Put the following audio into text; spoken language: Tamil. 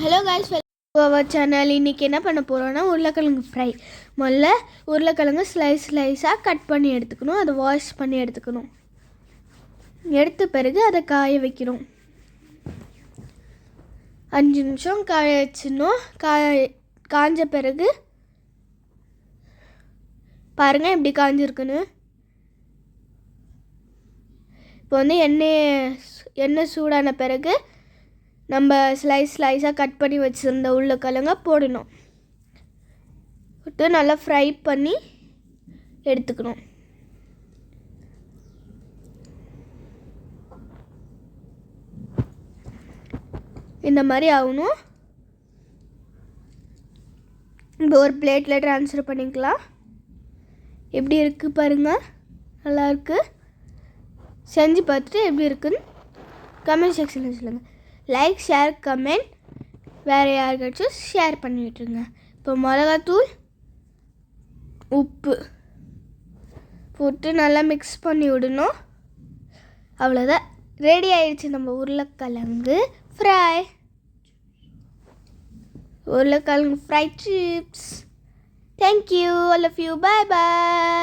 ஹலோ காய்ஸ் அவர் சேனல் இன்றைக்கி என்ன பண்ண போகிறோன்னா உருளைக்கிழங்கு ஃப்ரை முதல்ல உருளைக்கிழங்கு ஸ்லைஸ் ஸ்லைஸாக கட் பண்ணி எடுத்துக்கணும். அதை வாஷ் பண்ணி எடுத்துக்கணும். எடுத்த பிறகு அதை காய வைக்கணும். அஞ்சு நிமிஷம் காய வச்சிடணும். காய காஞ்ச பிறகு பாருங்கள் எப்படி காஞ்சிருக்குன்னு. இப்போ வந்து எண்ணெய் எண்ணெய் சூடான பிறகு நம்ம ஸ்லைஸ் ஸ்லைஸாக கட் பண்ணி வச்சுருந்த உருளைக்கிழங்க போடணும். போட்டு நல்லா ஃப்ரை பண்ணி எடுத்துக்கணும். இந்த மாதிரி ஆகணும். இப்போ ஒரு பிளேட்டில் ட்ரான்ஸ்ஃபர் பண்ணிக்கலாம். எப்படி இருக்குது பாருங்கள் நல்லாயிருக்கு செஞ்சு பார்த்துட்டு எப்படி இருக்குன்னு கமெண்ட் செக்ஷனில் சொல்லுங்கள் லைக் ஷேர் கமெண்ட் வேறு யாருக்காச்சும் ஷேர் பண்ணிவிட்டுருங்க இப்போ மிளகாத்தூள் உப்பு போட்டு நல்லா மிக்ஸ் பண்ணி விடணும். அவ்வளோதான் ரெடி ஆயிடுச்சு நம்ம உருளைக்கிழங்கு ஃப்ரை உருளைக்கிழங்கு fry chips thank you all of you bye bye